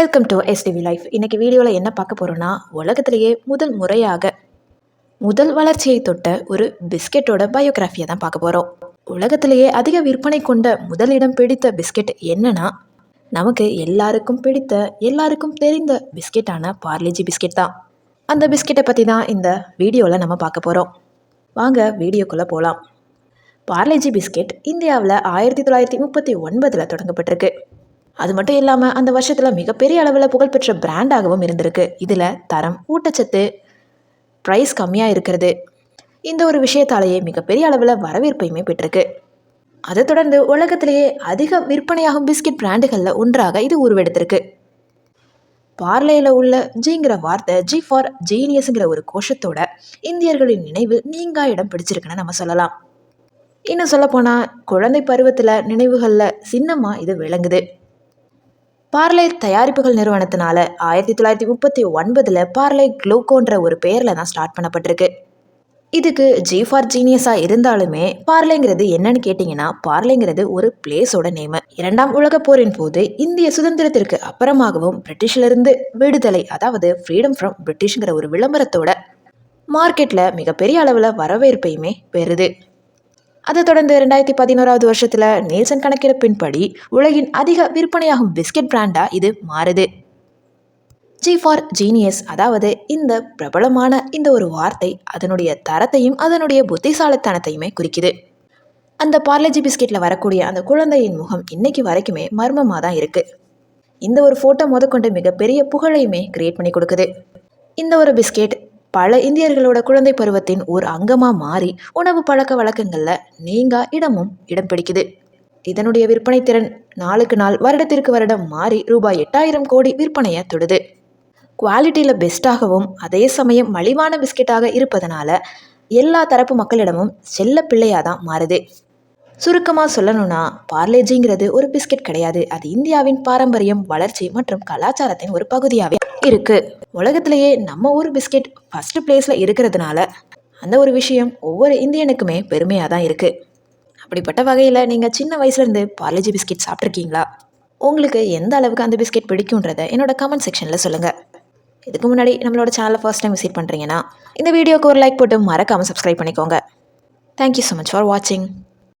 Welcome to STV life இன்னைக்கு வீடியோவில் என்ன பார்க்க போகிறோன்னா உலகத்திலேயே முதல் முறையாக முதல் வளர்ச்சியை தொட்ட ஒரு பிஸ்கெட்டோட பயோகிராஃபியை தான் பார்க்க போகிறோம் உலகத்திலேயே அதிக விற்பனை கொண்ட முதலிடம் பிடித்த பிஸ்கெட் என்னன்னா நமக்கு எல்லாருக்கும் பிடித்த எல்லாருக்கும் தெரிந்த பிஸ்கெட்டான பார்லேஜி பிஸ்கெட் தான். அந்த பிஸ்கெட்டை பற்றி தான் இந்த வீடியோவில் நம்ம பார்க்க போகிறோம் வாங்க வீடியோக்குள்ளே போகலாம் பார்லேஜி பிஸ்கெட் இந்தியாவில் ஆயிரத்தி தொள்ளாயிரத்தி முப்பத்தி ஒன்பதில் தொடங்கப்பட்டிருக்கு. அது மட்டும் இல்லாமல் அந்த வருஷத்தில் மிகப்பெரிய அளவில் புகழ்பெற்ற பிராண்டாகவும் இருந்திருக்கு. இதில் தரம் ஊட்டச்சத்து ப்ரைஸ் கம்மியாக இருக்கிறது. இந்த ஒரு விஷயத்தாலேயே மிகப்பெரிய அளவில் வரவேற்பையுமே பெற்றிருக்கு. அதை தொடர்ந்து உலகத்திலேயே அதிக விற்பனையாகும் பிஸ்கட் பிராண்டுகளில் ஒன்றாக இது உருவெடுத்திருக்கு. பார்லையில் உள்ள ஜிங்கிற வார்த்தை ஜி ஃபார் ஜீனியஸுங்கிற ஒரு கோஷத்தோட இந்தியர்களின் நினைவில் நீங்கா இடம் பிடிச்சிருக்குன்னு நம்ம சொல்லலாம். இன்னும் சொல்லப்போனால் குழந்தை பருவத்தில் நினைவுகளில் சின்னமாக இது விளங்குது. பார்லே தயாரிப்புகள் நிறுவனத்தினால ஆயிரத்தி தொள்ளாயிரத்தி முப்பத்தி ஒன்பதில் பார்லே குளோக்கோன்ற ஒரு பெயரில் தான் ஸ்டார்ட் பண்ணப்பட்டிருக்கு. இதுக்கு ஜி ஃபார் ஜீனியஸாக இருந்தாலுமே பார்லேங்கிறது என்னன்னு கேட்டிங்கன்னா பார்லேங்கிறது ஒரு பிளேஸோட நேம் இரண்டாம் உலகப் போரின் போது இந்திய சுதந்திரத்திற்கு அப்புறமாகவும் பிரிட்டிஷிலிருந்து விடுதலை அதாவது ஃப்ரீடம் ஃப்ரம் பிரிட்டிஷ்ங்கிற ஒரு விளம்பரத்தோட மார்க்கெட்டில் மிகப்பெரிய அளவில் வரவேற்பையுமே பெறுது. அதை தொடர்ந்து ரெண்டாயிரத்தி பதினோராவது வருஷத்தில் நேல்சன் கணக்கெடுப்பின்படி உலகின் அதிக விற்பனையாகும் பிஸ்கெட் பிராண்டாக இது மாறுது. ஜி ஃபார் ஜீனியஸ் அதாவது இந்த பிரபலமான இந்த ஒரு வார்த்தை அதனுடைய தரத்தையும் அதனுடைய புத்திசாலித்தனத்தையுமே குறிக்குது. அந்த பார்லஜி பிஸ்கெட்டில் வரக்கூடிய அந்த குழந்தையின் முகம் இன்னைக்கு வரைக்குமே மர்மமாக தான் இருக்குது இந்த ஒரு ஃபோட்டோ முதற்கொண்டு மிகப்பெரிய புகழையுமே கிரியேட் பண்ணி கொடுக்குது. இந்த ஒரு பிஸ்கெட் பல இந்தியர்களோட குழந்தை பருவத்தின் ஒரு அங்கமாக மாறி உணவு பழக்க வழக்கங்களில் நீங்கா இடமும் இடம் பிடிக்குது. இதனுடைய விற்பனை திறன் நாளுக்கு நாள் வருடத்திற்கு வருடம் மாறி ரூபாய் எட்டாயிரம் கோடி விற்பனையை தொடுது. குவாலிட்டியில் பெஸ்ட்டாகவும் அதே சமயம் மலிவான பிஸ்கெட்டாக இருப்பதனால எல்லா தரப்பு மக்களிடமும் செல்ல பிள்ளையாக தான் மாறுது. சுருக்கமாக சொல்லணும்னா பார்லேஜிங்கிறது ஒரு பிஸ்கெட் கிடையாது. அது இந்தியாவின் பாரம்பரியம் வளர்ச்சி மற்றும் கலாச்சாரத்தின் ஒரு பகுதியாகவே இருக்கு. உலகத்திலேயே நம்ம ஊர் பிஸ்கெட் ஃபர்ஸ்ட் பிளேஸில் இருக்கிறதுனால அந்த ஒரு விஷயம் ஒவ்வொரு இந்தியனுக்குமே பெருமையாக தான் இருக்குது அப்படிப்பட்ட வகையில் நீங்கள் சின்ன வயசுலேருந்து பார்லேஜி பிஸ்கெட் சாப்பிட்ருக்கீங்களா உங்களுக்கு எந்த அளவுக்கு அந்த பிஸ்கெட் பிடிக்குன்றதை என்னோட கமெண்ட் செக்ஷனில் சொல்லுங்கள் இதுக்கு முன்னாடி நம்மளோட சேனலை ஃபர்ஸ்ட் டைம் விசிட் பண்ணுறீங்கன்னா இந்த வீடியோக்கு ஒரு லைக் போட்டு மறக்காமல் சப்ஸ்கிரைப் பண்ணிக்கோங்க. தேங்க்யூ ஸோ மச் ஃபார் வாட்சிங்